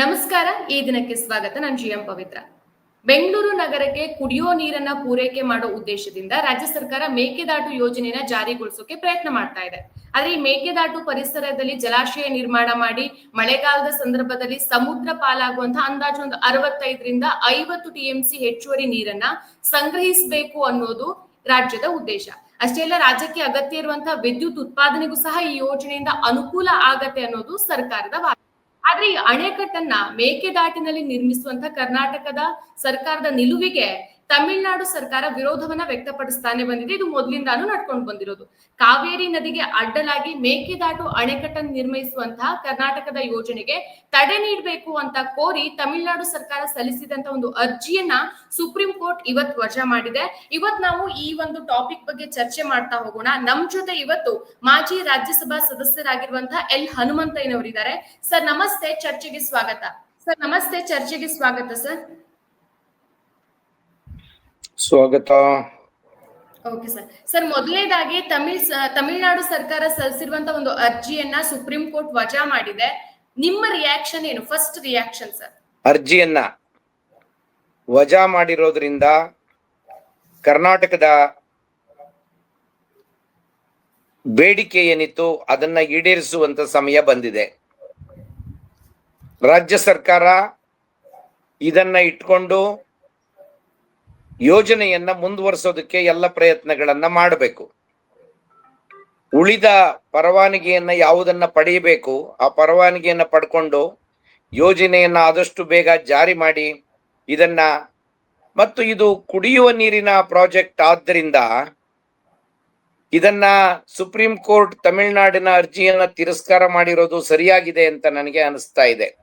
ನಮಸ್ಕಾರ, ಈ ದಿನಕ್ಕೆ ಸ್ವಾಗತ. ನಾನು ಜಿ ಎಂ ಪವಿತ್ರ. ಬೆಂಗಳೂರು ನಗರಕ್ಕೆ ಕುಡಿಯೋ ನೀರನ್ನ ಪೂರೈಕೆ ಮಾಡೋ ಉದ್ದೇಶದಿಂದ ರಾಜ್ಯ ಸರ್ಕಾರ ಮೇಕೆದಾಟು ಯೋಜನೆಯನ್ನ ಜಾರಿಗೊಳಿಸೋಕೆ ಪ್ರಯತ್ನ ಮಾಡ್ತಾ ಇದೆ. ಆದ್ರೆ ಈ ಮೇಕೆದಾಟು ಪರಿಸರದಲ್ಲಿ ಜಲಾಶಯ ನಿರ್ಮಾಣ ಮಾಡಿ, ಮಳೆಗಾಲದ ಸಂದರ್ಭದಲ್ಲಿ ಸಮುದ್ರ ಪಾಲಾಗುವಂತಹ ಅಂದಾಜು ಒಂದು ಅರವತ್ತೈದರಿಂದ ಐವತ್ತು ಟಿಎಂಸಿ ಹೆಚ್ಚುವರಿ ನೀರನ್ನ ಸಂಗ್ರಹಿಸಬೇಕು ಅನ್ನೋದು ರಾಜ್ಯದ ಉದ್ದೇಶ. ಅಷ್ಟೇ ಅಲ್ಲ, ರಾಜ್ಯಕ್ಕೆ ಅಗತ್ಯ ಇರುವಂತಹ ವಿದ್ಯುತ್ ಉತ್ಪಾದನೆಗೂ ಸಹ ಈ ಯೋಜನೆಯಿಂದ ಅನುಕೂಲ ಆಗತ್ತೆ ಅನ್ನೋದು ಸರ್ಕಾರದ ವಾದ. ಆದ್ರೆ ಈ ಅಣೆಕಟ್ಟನ್ನ ಮೇಕೆದಾಟಿನಲ್ಲಿ ನಿರ್ಮಿಸುವಂತ ಕರ್ನಾಟಕದ ಸರ್ಕಾರದ ನಿಲುವಿಗೆ ತಮಿಳುನಾಡು ಸರ್ಕಾರ ವಿರೋಧವನ್ನ ವ್ಯಕ್ತಪಡಿಸ್ತಾನೆ ಬಂದಿದೆ. ಇದು ಮೊದಲಿಂದಾನು ನಡ್ಕೊಂಡು ಬಂದಿರೋದು. ಕಾವೇರಿ ನದಿಗೆ ಅಡ್ಡಲಾಗಿ ಮೇಕೆದಾಟು ಅಣೆಕಟ್ಟನ್ನು ನಿರ್ಮಿಸುವಂತಹ ಕರ್ನಾಟಕದ ಯೋಜನೆಗೆ ತಡೆ ನೀಡಬೇಕು ಅಂತ ಕೋರಿ ತಮಿಳುನಾಡು ಸರ್ಕಾರ ಸಲ್ಲಿಸಿದಂತ ಒಂದು ಅರ್ಜಿಯನ್ನ ಸುಪ್ರೀಂ ಕೋರ್ಟ್ ಇವತ್ ವಜಾ ಮಾಡಿದೆ. ಇವತ್ ನಾವು ಈ ಒಂದು ಟಾಪಿಕ್ ಬಗ್ಗೆ ಚರ್ಚೆ ಮಾಡ್ತಾ ಹೋಗೋಣ. ನಮ್ ಜೊತೆ ಇವತ್ತು ಮಾಜಿ ರಾಜ್ಯಸಭಾ ಸದಸ್ಯರಾಗಿರುವಂತಹ ಎಲ್ ಹನುಮಂತಯ್ಯನವರಿದ್ದಾರೆ. ಸರ್, ನಮಸ್ತೆ. ಚರ್ಚೆಗೆ ಸ್ವಾಗತ. ಸರ್, ನಮಸ್ತೆ. ಚರ್ಚೆಗೆ ಸ್ವಾಗತ, ಸರ್. ಸ್ವಾಗತ. Okay sir. ಸರ್ ಮೊದಲನೇದಾಗಿ ತಮಿಳ್ ತಮಿಳುನಾಡು ಸರ್ಕಾರ ಸಲ್ಲಿಸಿರುವಂತ ಒಂದು ಅರ್ಜಿಯನ್ನ ಸುಪ್ರೀಂ ಕೋರ್ಟ್ ವಜಾ ಮಾಡಿದೆ. ನಿಮ್ಮ ರಿಯಾಕ್ಷನ್ ಏನು? First reaction sir. ಅರ್ಜಿಯನ್ನ ವಜಾ ಮಾಡಿರೋದ್ರಿಂದ ಕರ್ನಾಟಕದ ಬೇಡಿಕೆ ಏನಿತ್ತು ಅದನ್ನ ಈಡೇರಿಸುವಂತ ಸಮಯ ಬಂದಿದೆ. ರಾಜ್ಯ ಸರ್ಕಾರ ಇದನ್ನ ಇಟ್ಕೊಂಡು ಯೋಜನೆಯನ್ನ ಮುಂದುವರಿಸೋದಕ್ಕೆ ಎಲ್ಲ ಪ್ರಯತ್ನಗಳನ್ನ ಮಾಡಬೇಕು. ಉಳಿದ ಪರವಾನಗಿಯನ್ನ ಯಾವುದನ್ನ ಪಡೆಯಬೇಕು ಆ ಪರವಾನಗಿಯನ್ನ ಪಡ್ಕೊಂಡು ಯೋಜನೆಯನ್ನ ಆದಷ್ಟು ಬೇಗ ಜಾರಿ ಮಾಡಿ ಇದನ್ನ ಮತ್ತು ಇದು ಕುಡಿಯುವ ನೀರಿನ ಪ್ರಾಜೆಕ್ಟ್ ಆದ್ದರಿಂದ ಇದನ್ನ ಸುಪ್ರೀಂ ಕೋರ್ಟ್ ತಮಿಳುನಾಡಿನ ಅರ್ಜಿಯನ್ನ ತಿರಸ್ಕಾರ ಮಾಡಿರೋದು ಸರಿಯಾಗಿದೆ ಅಂತ ನನಗೆ ಅನಿಸ್ತಾ ಇದೆ.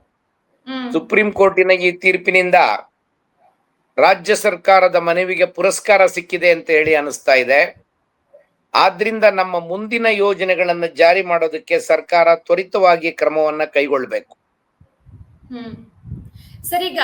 ಸುಪ್ರೀಂ ಕೋರ್ಟಿನ ಈ ತೀರ್ಪಿನಿಂದ ರಾಜ್ಯ ಸರ್ಕಾರದ ಮನವಿಗೆ ಪುರಸ್ಕಾರ ಸಿಕ್ಕಿದೆ ಅಂತ ಹೇಳಿ ಅನಿಸ್ತಾ ಇದೆ. ಆದ್ರಿಂದ ನಮ್ಮ ಮುಂದಿನ ಯೋಜನೆಗಳನ್ನು ಜಾರಿ ಮಾಡೋದಕ್ಕೆ ಸರ್ಕಾರ ತ್ವರಿತವಾಗಿ ಕ್ರಮವನ್ನ ಕೈಗೊಳ್ಬೇಕು ಹ್ಮ್. ಸರ್ ಈಗ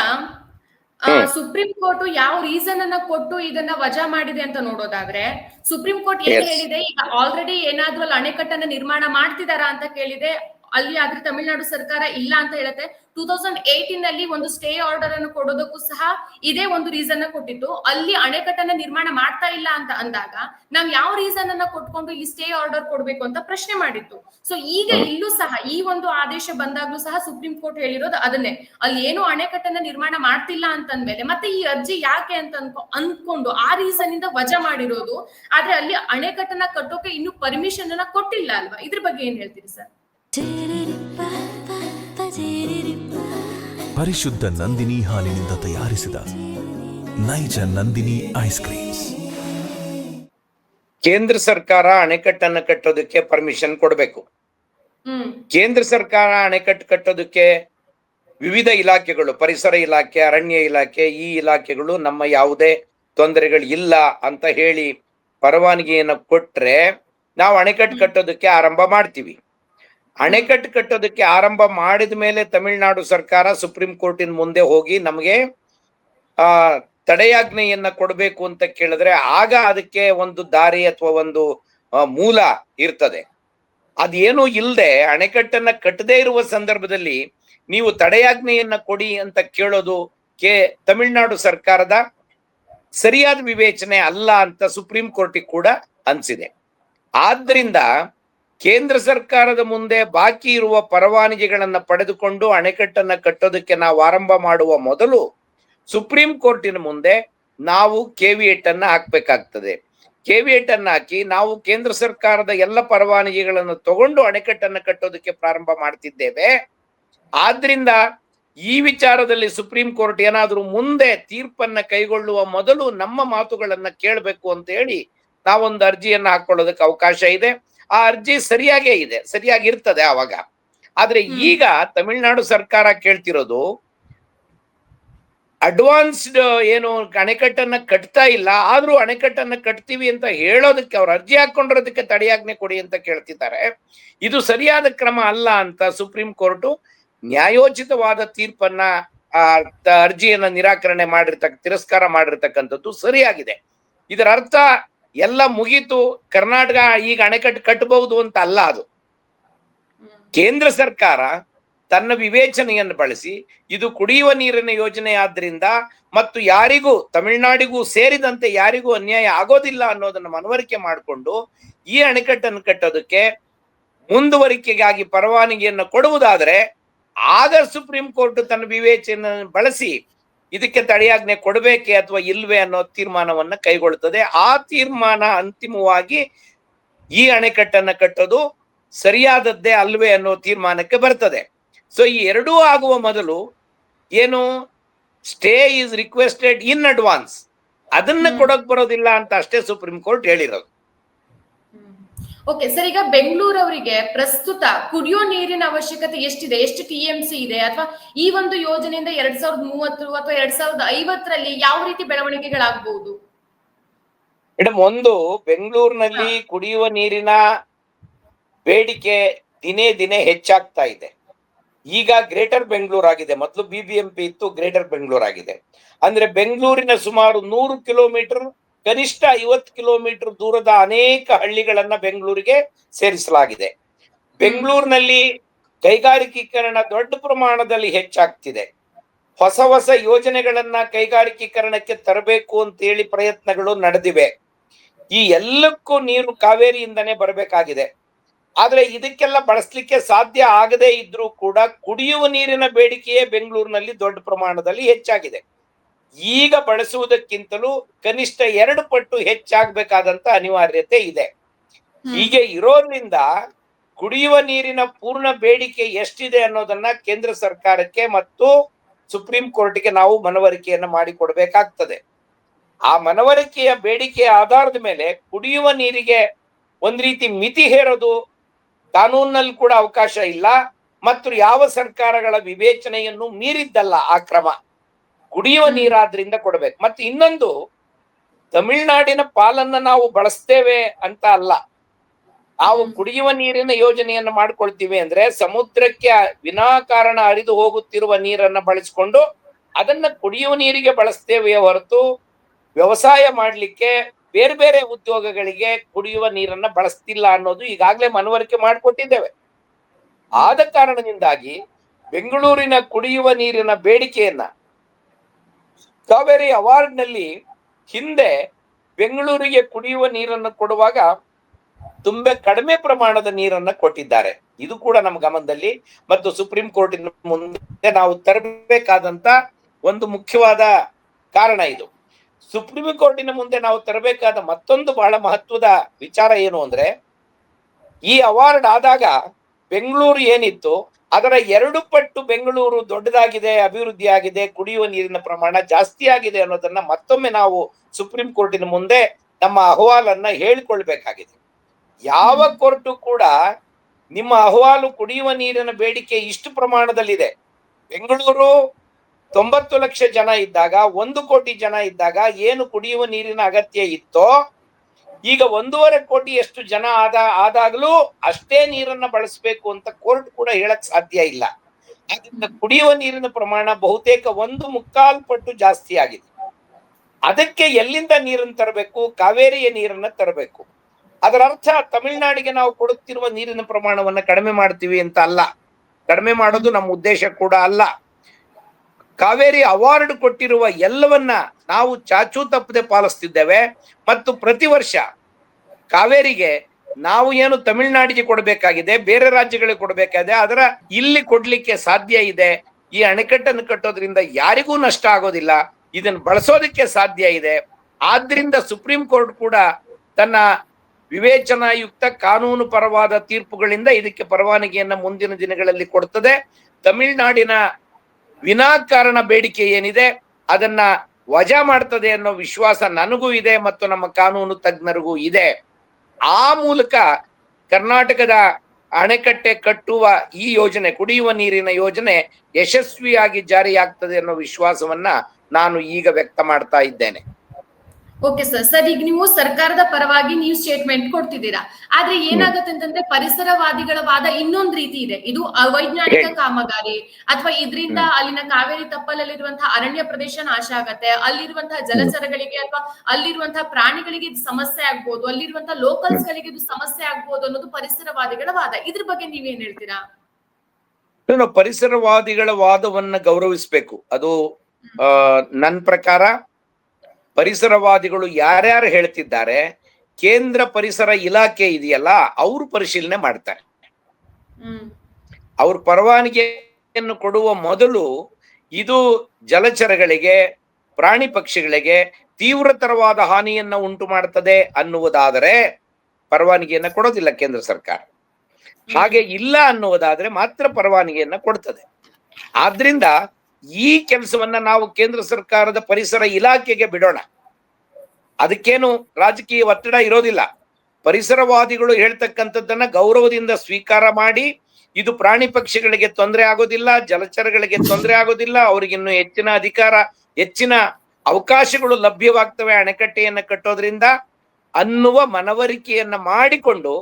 ಆ, ಸುಪ್ರೀಂ ಕೋರ್ಟ್ ಯಾವ ರೀಸನ್ ಅನ್ನ ಕೊಟ್ಟು ಇದನ್ನ ವಜಾ ಮಾಡಿದೆ ಅಂತ ನೋಡೋದಾದ್ರೆ ಸುಪ್ರೀಂ ಕೋರ್ಟ್ ಏನ್ ಹೇಳಿದೆ? ಈಗ ಆಲ್ರೆಡಿ ಏನಾದ್ರೂ ಅಲ್ಲಿ ಅಣೆಕಟ್ಟನ್ನ ನಿರ್ಮಾಣ ಮಾಡ್ತಿದಾರಾ ಅಂತ ಕೇಳಿದೆ. ಅಲ್ಲಿ ಆದ್ರೆ ತಮಿಳುನಾಡು ಸರ್ಕಾರ ಇಲ್ಲ ಅಂತ ಹೇಳುತ್ತೆ. ಟೂ ತೌಸಂಡ್ ಏಟೀನ್ ಅಲ್ಲಿ ಒಂದು ಸ್ಟೇ ಆರ್ಡರ್ ಅನ್ನು ಕೊಡೋದಕ್ಕೂ ಸಹ ಇದೇ ಒಂದು ರೀಸನ್ ಕೊಟ್ಟಿತ್ತು. ಅಲ್ಲಿ ಅಣೆಕಟ್ಟನ್ನ ನಿರ್ಮಾಣ ಮಾಡ್ತಾ ಇಲ್ಲ ಅಂತ ಅಂದಾಗ ನಾವ್ ಯಾವ ರೀಸನ್ ಅನ್ನ ಕೊಟ್ಕೊಂಡು ಈ ಸ್ಟೇ ಆರ್ಡರ್ ಕೊಡ್ಬೇಕು ಅಂತ ಪ್ರಶ್ನೆ ಮಾಡಿತ್ತು. ಸೊ ಈಗ ಇಲ್ಲೂ ಸಹ ಈ ಒಂದು ಆದೇಶ ಬಂದಾಗ್ಲೂ ಸಹ ಸುಪ್ರೀಂ ಕೋರ್ಟ್ ಹೇಳಿರೋದು ಅದನ್ನೇ. ಅಲ್ಲಿ ಏನು ಅಣೆಕಟ್ಟನ್ನ ನಿರ್ಮಾಣ ಮಾಡ್ತಿಲ್ಲ ಅಂತಂದ್ಮೇಲೆ ಮತ್ತೆ ಈ ಅರ್ಜಿ ಯಾಕೆ ಅಂತ ಅನ್ಕೊ ಅನ್ಕೊಂಡು ಆ ರೀಸನ್ ಇಂದ ವಜಾ ಮಾಡಿರೋದು. ಆದ್ರೆ ಅಲ್ಲಿ ಅಣೆಕಟ್ಟನ್ನ ಕಟ್ಟೋಕೆ ಇನ್ನು ಪರ್ಮಿಷನ್ ಅನ್ನ ಕೊಟ್ಟಿಲ್ಲ ಅಲ್ವಾ? ಇದ್ರ ಬಗ್ಗೆ ಏನ್ ಹೇಳ್ತೀರಿ ಸರ್? ಪರಿಶುದ್ಧ ನಂದಿನಿ ಹಾಲಿನಿಂದ ತಯಾರಿಸಿದ ನೈಜ ನಂದಿನಿ ಐಸ್ ಕ್ರೀಮ್ಸ್ ಕೇಂದ್ರ ಸರ್ಕಾರ ಅಣೆಕಟ್ಟನ್ನು ಕಟ್ಟೋದಕ್ಕೆ ಪರ್ಮಿಷನ್ ಕೊಡಬೇಕು. ಕೇಂದ್ರ ಸರ್ಕಾರ ಅಣೆಕಟ್ಟು ಕಟ್ಟೋದಕ್ಕೆ ವಿವಿಧ ಇಲಾಖೆಗಳು ಪರಿಸರ ಇಲಾಖೆ ಅರಣ್ಯ ಇಲಾಖೆ ಈ ಇಲಾಖೆಗಳು ನಮ್ಮ ಯಾವುದೇ ತೊಂದರೆಗಳು ಇಲ್ಲ ಅಂತ ಹೇಳಿ ಪರವಾನಗಿಯನ್ನು ಕೊಟ್ರೆ ನಾವು ಅಣೆಕಟ್ಟು ಕಟ್ಟೋದಕ್ಕೆ ಆರಂಭ ಮಾಡ್ತೀವಿ. ಅಣೆಕಟ್ಟು ಕಟ್ಟೋದಕ್ಕೆ ಆರಂಭ ಮಾಡಿದ ಮೇಲೆ ತಮಿಳುನಾಡು ಸರ್ಕಾರ ಸುಪ್ರೀಂ ಕೋರ್ಟಿನ ಮುಂದೆ ಹೋಗಿ ನಮಗೆ, ಆ, ತಡೆಯಾಜ್ಞೆಯನ್ನ ಕೊಡಬೇಕು ಅಂತ ಕೇಳಿದ್ರೆ ಆಗ ಅದಕ್ಕೆ ಒಂದು ದಾರಿ ಅಥವಾ ಒಂದು ಮೂಲ ಇರ್ತದೆ. ಅದೇನು ಇಲ್ಲದೆ ಅಣೆಕಟ್ಟನ್ನ ಕಟ್ಟದೇ ಇರುವ ಸಂದರ್ಭದಲ್ಲಿ ನೀವು ತಡೆಯಾಜ್ಞೆಯನ್ನ ಕೊಡಿ ಅಂತ ಕೇಳೋದು ಕೆ ತಮಿಳುನಾಡು ಸರ್ಕಾರದ ಸರಿಯಾದ ವಿವೇಚನೆ ಅಲ್ಲ ಅಂತ ಸುಪ್ರೀಂ ಕೋರ್ಟಿಗೆ ಕೂಡ ಅನ್ಸಿದೆ. ಆದ್ರಿಂದ ಕೇಂದ್ರ ಸರ್ಕಾರದ ಮುಂದೆ ಬಾಕಿ ಇರುವ ಪರವಾನಗಿಗಳನ್ನ ಪಡೆದುಕೊಂಡು ಅಣೆಕಟ್ಟನ್ನ ಕಟ್ಟೋದಕ್ಕೆ ನಾವು ಆರಂಭ ಮಾಡುವ ಮೊದಲು ಸುಪ್ರೀಂ ಕೋರ್ಟಿನ ಮುಂದೆ ನಾವು ಕೆವಿಎಟ್ ಅನ್ನ ಹಾಕ್ಬೇಕಾಗ್ತದೆ. ಕೆವಿಎಟ್ ಅನ್ನ ಹಾಕಿ ನಾವು ಕೇಂದ್ರ ಸರ್ಕಾರದ ಎಲ್ಲ ಪರವಾನಗಿಗಳನ್ನು ತಗೊಂಡು ಅಣೆಕಟ್ಟನ್ನ ಕಟ್ಟೋದಕ್ಕೆ ಪ್ರಾರಂಭ ಮಾಡ್ತಿದ್ದೇವೆ. ಆದ್ರಿಂದ ಈ ವಿಚಾರದಲ್ಲಿ ಸುಪ್ರೀಂ ಕೋರ್ಟ್ ಏನಾದರೂ ಮುಂದೆ ತೀರ್ಪನ್ನ ಕೈಗೊಳ್ಳುವ ಮೊದಲು ನಮ್ಮ ಮಾತುಗಳನ್ನ ಕೇಳಬೇಕು ಅಂತ ಹೇಳಿ ನಾವೊಂದು ಅರ್ಜಿಯನ್ನ ಹಾಕೊಳ್ಳೋದಕ್ಕೆ ಅವಕಾಶ ಇದೆ. ಆ ಅರ್ಜಿ ಸರಿಯಾಗೇ ಇದೆ ಸರಿಯಾಗಿರ್ತದೆ ಆವಾಗ. ಆದ್ರೆ. ಈಗ ತಮಿಳುನಾಡು ಸರ್ಕಾರ ಕೇಳ್ತಿರೋದು ಅಡ್ವಾನ್ಸ್ಡ್ ಏನು ಅಣೆಕಟ್ಟನ್ನ ಕಟ್ತಾ ಇಲ್ಲ ಆದ್ರೂ ಅಣೆಕಟ್ಟನ್ನ ಕಟ್ತೀವಿ ಅಂತ ಹೇಳೋದಕ್ಕೆ ಅವ್ರು ಅರ್ಜಿ ಹಾಕೊಂಡಿರೋದಕ್ಕೆ ತಡೆಯಾಜ್ಞೆ ಕೊಡಿ ಅಂತ ಕೇಳ್ತಿದ್ದಾರೆ. ಇದು ಸರಿಯಾದ ಕ್ರಮ ಅಲ್ಲ ಅಂತ ಸುಪ್ರೀಂ ಕೋರ್ಟು ನ್ಯಾಯೋಚಿತವಾದ ತೀರ್ಪನ್ನ ಆ ಅರ್ಜಿಯನ್ನ ನಿರಾಕರಣೆ ಮಾಡಿರ್ತಕ್ಕ ತಿರಸ್ಕಾರ ಮಾಡಿರ್ತಕ್ಕಂಥದ್ದು ಸರಿಯಾಗಿದೆ. ಇದರ ಅರ್ಥ ಎಲ್ಲ ಮುಗೀತು, ಕರ್ನಾಟಕ ಈಗ ಅಣೆಕಟ್ಟು ಕಟ್ಟಬಹುದು ಅಂತ ಅಲ್ಲ ಅದು. ಕೇಂದ್ರ ಸರ್ಕಾರ ತನ್ನ ವಿವೇಚನೆಯನ್ನು ಬಳಸಿ ಇದು ಕುಡಿಯುವ ನೀರಿನ ಯೋಜನೆ ಆದ್ರಿಂದ ಮತ್ತು ಯಾರಿಗೂ, ತಮಿಳುನಾಡಿಗೂ ಸೇರಿದಂತೆ ಯಾರಿಗೂ ಅನ್ಯಾಯ ಆಗೋದಿಲ್ಲ ಅನ್ನೋದನ್ನ ಮನವರಿಕೆ ಮಾಡಿಕೊಂಡು ಈ ಅಣೆಕಟ್ಟನ್ನು ಕಟ್ಟೋದಕ್ಕೆ ಮುಂದುವರಿಕೆಗಾಗಿ ಪರವಾನಗಿಯನ್ನು ಕೊಡುವುದಾದರೆ, ಆಗ ಸುಪ್ರೀಂ ಕೋರ್ಟ್ ತನ್ನ ವಿವೇಚನೆ ಬಳಸಿ ಇದಕ್ಕೆ ತಡೆಯಾಜ್ಞೆ ಕೊಡಬೇಕೆ ಅಥವಾ ಇಲ್ವೇ ಅನ್ನೋ ತೀರ್ಮಾನವನ್ನ ಕೈಗೊಳ್ಳುತ್ತದೆ. ಆ ತೀರ್ಮಾನ ಅಂತಿಮವಾಗಿ ಈ ಅಣೆಕಟ್ಟನ್ನ ಕಟ್ಟೋದು ಸರಿಯಾದದ್ದೇ ಅಲ್ವೇ ಅನ್ನೋ ತೀರ್ಮಾನಕ್ಕೆ ಬರ್ತದೆ. ಸೊ ಈ ಎರಡೂ ಆಗುವ ಮೊದಲು ಏನು? Stay is requested in advance ಅದನ್ನ. ಕೊಡಕ್ ಬರೋದಿಲ್ಲ ಅಂತ ಅಷ್ಟೇ ಸುಪ್ರೀಂ ಕೋರ್ಟ್ ಹೇಳಿರೋದು. ಓಕೆ ಸರ್ ಈಗ ಬೆಂಗಳೂರವರಿಗೆ ಪ್ರಸ್ತುತ ಕುಡಿಯೋ ನೀರಿನ ಅವಶ್ಯಕತೆ ಎಷ್ಟಿದೆ? ಎಷ್ಟು ಟಿ ಎಂ ಸಿ ಇದೆ? ಅಥವಾ ಈ ಒಂದು ಯೋಜನೆಯಿಂದ ಎರಡ್ ಸಾವಿರದ ಮೂವತ್ತು ಅಥವಾ ಎರಡ್ ಸಾವಿರದ ಐವತ್ತರಲ್ಲಿ ಯಾವ ರೀತಿ ಬೆಳವಣಿಗೆಗಳಾಗಬಹುದು ಮೇಡಮ್ ಒಂದು ಬೆಂಗಳೂರಿನಲ್ಲಿ ಕುಡಿಯುವ ನೀರಿನ ಬೇಡಿಕೆ ದಿನೇ ದಿನೇ ಹೆಚ್ಚಾಗ್ತಾ ಇದೆ. ಈಗ ಗ್ರೇಟರ್ ಬೆಂಗಳೂರು ಆಗಿದೆ. ಮೊದಲು ಬಿಬಿಎಂಪಿ ಇತ್ತು ಗ್ರೇಟರ್ ಬೆಂಗಳೂರು ಆಗಿದೆ. ಅಂದ್ರೆ ಬೆಂಗಳೂರಿನ ಸುಮಾರು ನೂರು ಕಿಲೋಮೀಟರ್ ಕನಿಷ್ಠ ಐವತ್ತು ಕಿಲೋಮೀಟರ್ ದೂರದ ಅನೇಕ ಹಳ್ಳಿಗಳನ್ನ ಬೆಂಗಳೂರಿಗೆ ಸೇರಿಸಲಾಗಿದೆ. ಬೆಂಗಳೂರಿನಲ್ಲಿ ಕೈಗಾರಿಕೀಕರಣ ದೊಡ್ಡ ಪ್ರಮಾಣದಲ್ಲಿ ಹೆಚ್ಚಾಗ್ತಿದೆ. ಹೊಸ ಹೊಸ ಯೋಜನೆಗಳನ್ನ ಕೈಗಾರಿಕೀಕರಣಕ್ಕೆ ತರಬೇಕು ಅಂತೇಳಿ ಪ್ರಯತ್ನಗಳು ನಡೆದಿವೆ. ಈ ಎಲ್ಲಕ್ಕೂ ನೀರು ಕಾವೇರಿಯಿಂದನೇ ಬರಬೇಕಾಗಿದೆ. ಆದ್ರೆ ಇದಕ್ಕೆಲ್ಲ ಬಳಸಲಿಕ್ಕೆ ಸಾಧ್ಯ ಆಗದೇ ಇದ್ರೂ ಕೂಡ ಕುಡಿಯುವ ನೀರಿನ ಬೇಡಿಕೆಯೇ ಬೆಂಗಳೂರಿನಲ್ಲಿ ದೊಡ್ಡ ಪ್ರಮಾಣದಲ್ಲಿ ಹೆಚ್ಚಾಗಿದೆ. ಈಗ ಬಳಸುವುದಕ್ಕಿಂತಲೂ ಕನಿಷ್ಠ ಎರಡು ಪಟ್ಟು ಹೆಚ್ಚಾಗಬೇಕಾದಂತ ಅನಿವಾರ್ಯತೆ ಇದೆ. ಹೀಗೆ ಇರೋದ್ರಿಂದ ಕುಡಿಯುವ ನೀರಿನ ಪೂರ್ಣ ಬೇಡಿಕೆ ಎಷ್ಟಿದೆ ಅನ್ನೋದನ್ನ ಕೇಂದ್ರ ಸರ್ಕಾರಕ್ಕೆ ಮತ್ತು ಸುಪ್ರೀಂ ಕೋರ್ಟ್ಗೆ ನಾವು ಮನವರಿಕೆಯನ್ನ ಮಾಡಿಕೊಡ್ಬೇಕಾಗ್ತದೆ. ಆ ಮನವರಿಕೆಯ ಬೇಡಿಕೆಯ ಆಧಾರದ ಮೇಲೆ ಕುಡಿಯುವ ನೀರಿಗೆ ಒಂದ್ ರೀತಿ ಮಿತಿ ಹೇರೋದು ಕಾನೂನಿನಲ್ಲಿ ಕೂಡ ಅವಕಾಶ ಇಲ್ಲ. ಮತ್ತು ಯಾವ ಸರ್ಕಾರಗಳ ವಿವೇಚನೆಯನ್ನು ಮೀರಿದ್ದಲ್ಲ ಆ ಕ್ರಮ. ಕುಡಿಯುವ ನೀರಾದ್ರಿಂದ ಕೊಡಬೇಕು. ಮತ್ತೆ ಇನ್ನೊಂದು ತಮಿಳುನಾಡಿನ ಪಾಲನ್ನ ನಾವು ಬಳಸ್ತೇವೆ ಅಂತ ಅಲ್ಲ. ನಾವು ಕುಡಿಯುವ ನೀರಿನ ಯೋಜನೆಯನ್ನು ಮಾಡ್ಕೊಳ್ತೀವಿ ಅಂದ್ರೆ ಸಮುದ್ರಕ್ಕೆ ವಿನಾಕಾರಣ ಹರಿದು ಹೋಗುತ್ತಿರುವ ನೀರನ್ನ ಬಳಸಿಕೊಂಡು ಅದನ್ನ ಕುಡಿಯುವ ನೀರಿಗೆ ಬಳಸ್ತೇವೆ ಹೊರತು ವ್ಯವಸಾಯ ಮಾಡಲಿಕ್ಕೆ ಬೇರೆ ಬೇರೆ ಉದ್ಯೋಗಗಳಿಗೆ ಕುಡಿಯುವ ನೀರನ್ನ ಬಳಸ್ತಿಲ್ಲ ಅನ್ನೋದು ಈಗಾಗಲೇ ಮನವರಿಕೆ ಮಾಡಿಕೊಟ್ಟಿದ್ದೇವೆ. ಆದ ಕಾರಣದಿಂದಾಗಿ ಬೆಂಗಳೂರಿನ ಕುಡಿಯುವ ನೀರಿನ ಬೇಡಿಕೆಯನ್ನ ಕಾವೇರಿ ಅವಾರ್ಡ್ನಲ್ಲಿ ಹಿಂದೆ ಬೆಂಗಳೂರಿಗೆ ಕುಡಿಯುವ ನೀರನ್ನು ಕೊಡುವಾಗ ತುಂಬಾ ಕಡಿಮೆ ಪ್ರಮಾಣದ ನೀರನ್ನ ಕೊಟ್ಟಿದ್ದಾರೆ. ಇದು ಕೂಡ ನಮ್ಮ ಗಮನದಲ್ಲಿ. ಮತ್ತು ಸುಪ್ರೀಂ ಕೋರ್ಟಿನ ಮುಂದೆ ನಾವು ತರಬೇಕಾದಂತ ಒಂದು ಮುಖ್ಯವಾದ ಕಾರಣ ಇದು. ಸುಪ್ರೀಂ ಕೋರ್ಟಿನ ಮುಂದೆ ನಾವು ತರಬೇಕಾದ ಮತ್ತೊಂದು ಬಹಳ ಮಹತ್ವದ ವಿಚಾರ ಏನು ಅಂದ್ರೆ, ಈ ಅವಾರ್ಡ್ ಆದಾಗ ಬೆಂಗಳೂರು ಏನಿತ್ತು ಅದರ ಎರಡು ಪಟ್ಟು ಬೆಂಗಳೂರು ದೊಡ್ಡದಾಗಿದೆ ಅಭಿವೃದ್ಧಿ ಆಗಿದೆ ಕುಡಿಯುವ ನೀರಿನ ಪ್ರಮಾಣ ಜಾಸ್ತಿ ಆಗಿದೆ ಅನ್ನೋದನ್ನ ಮತ್ತೊಮ್ಮೆ ನಾವು ಸುಪ್ರೀಂ ಕೋರ್ಟಿನ ಮುಂದೆ ನಮ್ಮ ಅಹವಾಲನ್ನ ಹೇಳಿಕೊಳ್ಬೇಕಾಗಿದೆ. ಯಾವ ಕೋರ್ಟು ಕೂಡ ನಿಮ್ಮ ಅಹವಾಲು ಕುಡಿಯುವ ನೀರಿನ ಬೇಡಿಕೆ ಇಷ್ಟು ಪ್ರಮಾಣದಲ್ಲಿದೆ. ಬೆಂಗಳೂರು ತೊಂಬತ್ತು ಲಕ್ಷ ಜನ ಇದ್ದಾಗ ಒಂದು ಕೋಟಿ ಜನ ಇದ್ದಾಗ ಏನು ಕುಡಿಯುವ ನೀರಿನ ಅಗತ್ಯ ಇತ್ತೋ ಈಗ ಒಂದೂವರೆ ಕೋಟಿ ಎಷ್ಟು ಜನ ಆದ, ಆದಾಗಲೂ ಅಷ್ಟೇ ನೀರನ್ನ ಬಳಸಬೇಕು ಅಂತ ಕೋರ್ಟ್ ಕೂಡ ಹೇಳಕ್ ಸಾಧ್ಯ ಇಲ್ಲ. ಅದರಿಂದ ಕುಡಿಯುವ ನೀರಿನ ಪ್ರಮಾಣ ಬಹುತೇಕ ಒಂದು ಮುಕ್ಕಾಲು ಪಟ್ಟು ಜಾಸ್ತಿ ಆಗಿದೆ. ಅದಕ್ಕೆ ಎಲ್ಲಿಂದ ನೀರನ್ನು ತರಬೇಕು? ಕಾವೇರಿಯ ನೀರನ್ನ ತರಬೇಕು. ಅದರ ಅರ್ಥ ತಮಿಳುನಾಡಿಗೆ ನಾವು ಕೊಡುತ್ತಿರುವ ನೀರಿನ ಪ್ರಮಾಣವನ್ನು ಕಡಿಮೆ ಮಾಡ್ತೀವಿ ಅಂತ ಅಲ್ಲ. ಕಡಿಮೆ ಮಾಡೋದು ನಮ್ಮ ಉದ್ದೇಶ ಕೂಡ ಅಲ್ಲ. ಕಾವೇರಿ ಅವಾರ್ಡ್ ಕೊಟ್ಟಿರುವ ಎಲ್ಲವನ್ನ ನಾವು ಚಾಚೂ ತಪ್ಪದೆ ಪಾಲಿಸ್ತಿದ್ದೇವೆ. ಮತ್ತು ಪ್ರತಿ ವರ್ಷ ಕಾವೇರಿಗೆ ನಾವು ಏನು ತಮಿಳುನಾಡಿಗೆ ಕೊಡಬೇಕಾಗಿದೆ, ಬೇರೆ ರಾಜ್ಯಗಳಿಗೆ ಕೊಡಬೇಕಾಗಿದೆ, ಅದರ ಇಲ್ಲಿ ಕೊಡ್ಲಿಕ್ಕೆ ಸಾಧ್ಯ ಇದೆ, ಈ ಅಣೆಕಟ್ಟನ್ನು ಕಟ್ಟೋದ್ರಿಂದ ಯಾರಿಗೂ ನಷ್ಟ ಆಗೋದಿಲ್ಲ, ಇದನ್ನು ಬಳಸೋದಕ್ಕೆ ಸಾಧ್ಯ ಇದೆ. ಆದ್ರಿಂದ ಸುಪ್ರೀಂ ಕೋರ್ಟ್ ಕೂಡ ತನ್ನ ವಿವೇಚನಾಯುಕ್ತ ಕಾನೂನು ಪರವಾದ ತೀರ್ಪುಗಳಿಂದ ಇದಕ್ಕೆ ಪರವಾನಗಿಯನ್ನು ಮುಂದಿನ ದಿನಗಳಲ್ಲಿ ಕೊಡ್ತದೆ. ತಮಿಳುನಾಡಿನ ವಿನಾಕಾರಣ ಬೇಡಿಕೆ ಏನಿದೆ, ಅದನ್ನ ವಜಾ ಮಾಡ್ತದೆ ಅನ್ನೋ ವಿಶ್ವಾಸ ನನಗೂ ಇದೆ ಮತ್ತು ನಮ್ಮ ಕಾನೂನು ತಜ್ಞರಿಗೂ ಇದೆ. ಆ ಮೂಲಕ ಕರ್ನಾಟಕದ ಅಣೆಕಟ್ಟೆ ಕಟ್ಟುವ ಈ ಯೋಜನೆ, ಕುಡಿಯುವ ನೀರಿನ ಯೋಜನೆ ಯಶಸ್ವಿಯಾಗಿ ಜಾರಿಯಾಗ್ತದೆ ಅನ್ನೋ ವಿಶ್ವಾಸವನ್ನ ನಾನು ಈಗ ವ್ಯಕ್ತ ಮಾಡ್ತಾ ಇದ್ದೇನೆ. ಓಕೆ ಸರ್ ಸರ್ ಈಗ ನೀವು ಸರ್ಕಾರದ ಪರವಾಗಿ ನೀವು ಸ್ಟೇಟ್ಮೆಂಟ್ ಕೊಡ್ತಿದ್ದೀರಾ. ಆದ್ರೆ ಏನಾಗುತ್ತೆ ಅಂತಂದ್ರೆ ಪರಿಸರವಾದಿಗಳ ವಾದ ಇನ್ನೊಂದ್ ರೀತಿ ಇದೆ. ಇದು ಅವೈಜ್ಞಾನಿಕ ಕಾಮಗಾರಿ. ಅಥವಾ ಇದರಿಂದ ಅಲ್ಲಿನ ಕಾವೇರಿ ತಪ್ಪಲಲ್ಲಿರುವಂತಹ ಅರಣ್ಯ ಪ್ರದೇಶ ನಾಶ ಆಗತ್ತೆ. ಅಲ್ಲಿರುವಂತಹ ಜಲಚರಗಳಿಗೆ ಅಥವಾ ಅಲ್ಲಿರುವಂತಹ ಪ್ರಾಣಿಗಳಿಗೆ ಇದು ಸಮಸ್ಯೆ ಆಗ್ಬೋದು. ಅಲ್ಲಿರುವಂತಹ ಲೋಕಲ್ಸ್ ಗಳಿಗೆ ಇದು ಸಮಸ್ಯೆ ಆಗ್ಬೋದು ಅನ್ನೋದು ಪರಿಸರವಾದಿಗಳ ವಾದ. ಇದ್ರ ಬಗ್ಗೆ ನೀವೇನ್ ಹೇಳ್ತೀರಾ? ಪರಿಸರವಾದಿಗಳ ವಾದವನ್ನ ಗೌರವಿಸಬೇಕು. ಅದು ನನ್ನ ಪ್ರಕಾರ ಪರಿಸರವಾದಿಗಳು ಯಾರ್ಯಾರು ಹೇಳ್ತಿದ್ದಾರೆ ಕೇಂದ್ರ ಪರಿಸರ ಇಲಾಖೆ ಇದೆಯಲ್ಲ ಅವರು ಪರಿಶೀಲನೆ ಮಾಡ್ತಾರೆ. ಅವ್ರ ಪರವಾನಗಿಯನ್ನು ಕೊಡುವ ಮೊದಲು ಇದು ಜಲಚರಗಳಿಗೆ ಪ್ರಾಣಿ ಪಕ್ಷಿಗಳಿಗೆ ತೀವ್ರತರವಾದ ಹಾನಿಯನ್ನ ಉಂಟು ಮಾಡ್ತದೆ ಅನ್ನುವುದಾದರೆ ಪರವಾನಗಿಯನ್ನ ಕೊಡೋದಿಲ್ಲ ಕೇಂದ್ರ ಸರ್ಕಾರ. ಹಾಗೆ ಇಲ್ಲ ಅನ್ನುವುದಾದ್ರೆ ಮಾತ್ರ ಪರವಾನಗಿಯನ್ನ ಕೊಡ್ತದೆ. ಆದ್ರಿಂದ ಈ ಕೆಲಸವನ್ನ ನಾವು ಕೇಂದ್ರ ಸರ್ಕಾರದ ಪರಿಸರ ಇಲಾಖೆಗೆ ಬಿಡೋಣ. ಅದಕ್ಕೇನು ರಾಜಕೀಯ ಒತ್ತಡ ಇರೋದಿಲ್ಲ. ಪರಿಸರವಾದಿಗಳು ಹೇಳ್ತಕ್ಕಂಥದ್ದನ್ನ ಗೌರವದಿಂದ ಸ್ವೀಕಾರ ಮಾಡಿ, ಇದು ಪ್ರಾಣಿ ಪಕ್ಷಿಗಳಿಗೆ ತೊಂದರೆ ಆಗೋದಿಲ್ಲ, ಜಲಚರಗಳಿಗೆ ತೊಂದರೆ ಆಗೋದಿಲ್ಲ, ಅವ್ರಿಗಿನ್ನು ಹೆಚ್ಚಿನ ಅಧಿಕಾರ, ಹೆಚ್ಚಿನ ಅವಕಾಶಗಳು ಲಭ್ಯವಾಗ್ತವೆ ಅಣೆಕಟ್ಟೆಯನ್ನು ಕಟ್ಟೋದ್ರಿಂದ ಅನ್ನುವ ಮನವರಿಕೆಯನ್ನ ಮಾಡಿಕೊಂಡು